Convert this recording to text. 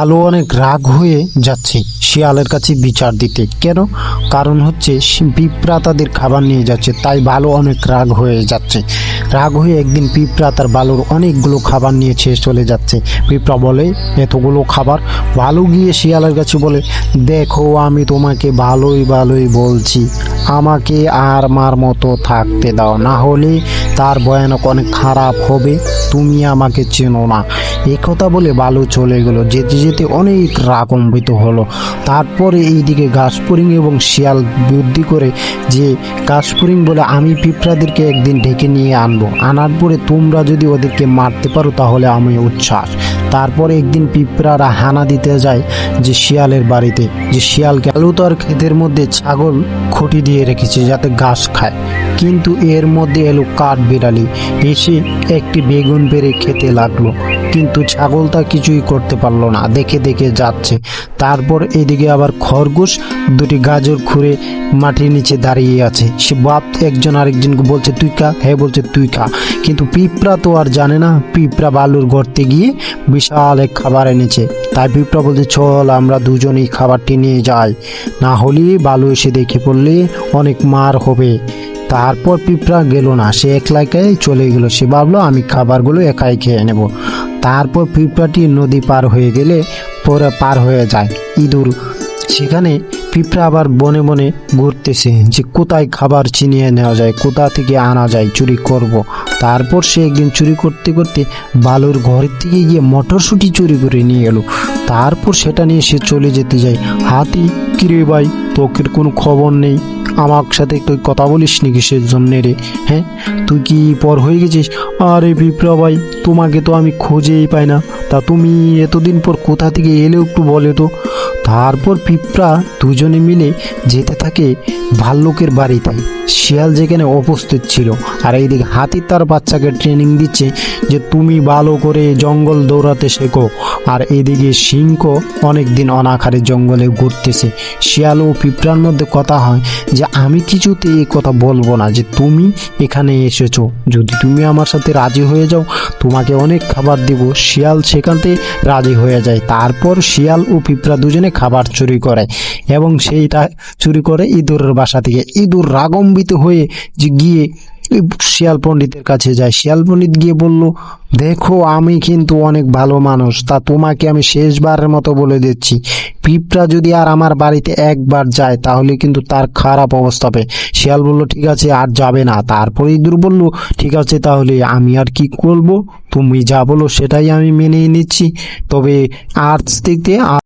আলো অনেক রাগ হয়ে যাচ্ছে শিয়ালের কাছে বিচার দিতে। কেন? কারণ হচ্ছে পিঁপড়া তাদের খাবার নিয়ে যাচ্ছে, তাই ভালো অনেক রাগ হয়ে যাচ্ছে। রাগ হয়ে একদিন পিঁপড়া তার বালুর অনেকগুলো খাবার নিয়ে ছেড়ে চলে যাচ্ছে। পিঁপড়া বলে, এতগুলো খাবার? ভালো গিয়ে শিয়ালের কাছে বলে, দেখো, আমি তোমাকে ভালোই ভালোই বলছি। আমাকে আর মার মতো থাকতে দাও। না হলে তার ভয়ানক অনেক খারাপ হবে। তুমি আমাকে চেনো না। কথা বলে বালু চলে গেল। যেতে যেতে অনেক রাগম্বিত হলো। তারপরে এইদিকে গাছপুরিং এবং শিয়াল বুদ্ধি করে যে, গাছপুরিং বলে আমি পিঁপড়াদেরকে একদিন ডেকে নিয়ে আনব। আনার পরে তোমরা যদি ওদেরকে মারতে পারো তাহলে আমি উচ্ছ্বাস। তারপরে একদিন পিঁপড়ারা হানা দিতে যায় যে শিয়ালের বাড়িতে, যে শিয়ালকে আলুতর তার ক্ষেতের মধ্যে ছাগল খুঁটি দিয়ে রেখেছে যাতে ঘাস খায়। কিন্তু এর মধ্যে এলো কাঠ বিড়ালি। এসে একটি বেগুন পেরে খেতে লাগল। কিন্তু ছাগল তা কিছুই করতে পারল না। দেখে দেখে যাচ্ছে। তারপর এদিকে আবার খরগোশ দুটি গাজর খুঁড়ে মাটির নিচে দাঁড়িয়ে আছে। সে বাপ একজন আরেকজনকে বলছে, তুই খা হ্যাঁ বলছে, তুই খা কিন্তু পিঁপড়া তো আর জানে না। পিঁপড়া বালুর গর্তে গিয়ে বিশাল এক খাবার এনেছে। তাই পিঁপড়া বলছে, চল, আমরা দুজনেই খাবারটি নিয়ে যাই। না হলে বালু এসে দেখে পড়লে অনেক মার হবে। তারপর পিঁপড়া গেল না। সে একলা একাই চলে গেল। সে ভাবলো, আমি খাবারগুলো একাই খেয়ে নেব। তারপর পিঁপড়াটি নদী পার হয়ে গেলে পরে পার হয়ে যায় ইঁদুর। সেখানে পিঁপড়া আবার বনে বনে ঘুরতেছে যে কোথায় খাবার চিনিয়ে নেওয়া যায়, কোথা থেকে আনা যায়, চুরি করব। তারপর সে একদিন চুরি করতে করতে বালুর ঘরের থেকে গিয়ে মটরশুঁটি চুরি করে নিয়ে এলো। তারপর সেটা নিয়ে সে চলে যেতে যায়। হাতি কিরে ভাই তোকের কোনো খবর নেই। আমার সাথে তুই কথা বলিস নি কিসের জন্য রে হ্যাঁ? তুই কি পর হয়ে গেছিস? আরে বিপ্লব ভাই, তোমাকে তো আমি খুঁজেই পাই না। তা তুমি এতদিন পর কোথা থেকে এলেও একটু বলে তো। তারপর পিঁপড়া দুজনে মিলে যেতে থাকে ভাল্লুকের বাড়িতে। শিয়াল যেখানে উপস্থিত ছিল। আর এইদিকে হাতি তার বাচ্চাকে ট্রেনিং দিচ্ছে যে, তুমি ভালো করে জঙ্গল দৌড়াতে শেখো। আর এদিকে সিংহ অনেক দিন অনাখারে জঙ্গলে ঘুরতেছে। শিয়াল ও পিঁপড়ার মধ্যে কথা হয় যে, আমি কিছুতে এই কথা বলব না যে, তুমি এখানে এসেছ। যদি তুমি আমার সাথে রাজি হয়ে যাও, তোমাকে অনেক খাবার দিব শিয়াল সেখানতে রাজি হয়ে যায়। তারপর শিয়াল ও পিঁপড়া দুজনে খাবার চুরি করে এবং সেইটা চুরি করে ইঁদুরের বাসা থেকে। ইঁদুর রাগম্বিত হয়ে যে গিয়ে শিয়াল পণ্ডিতের কাছে যায়। শিয়াল পণ্ডিত গিয়ে বলল, দেখো, আমি কিন্তু অনেক ভালো মানুষ, তা তোমাকে আমি শেষবারের মতো বলে দিচ্ছি। পিঁপড়া যদি আর আমার বাড়িতে একবার যায়, তাহলে কিন্তু তার খারাপ অবস্থা হবে শিয়াল বলল, ঠিক আছে, আর যাবে না তারপরে ইঁদুর বলল, ঠিক আছে, তাহলে আমি আর কি করব? তুমি যা বলো, সেটাই আমি মেনে নিচ্ছি। তবে আজ থেকে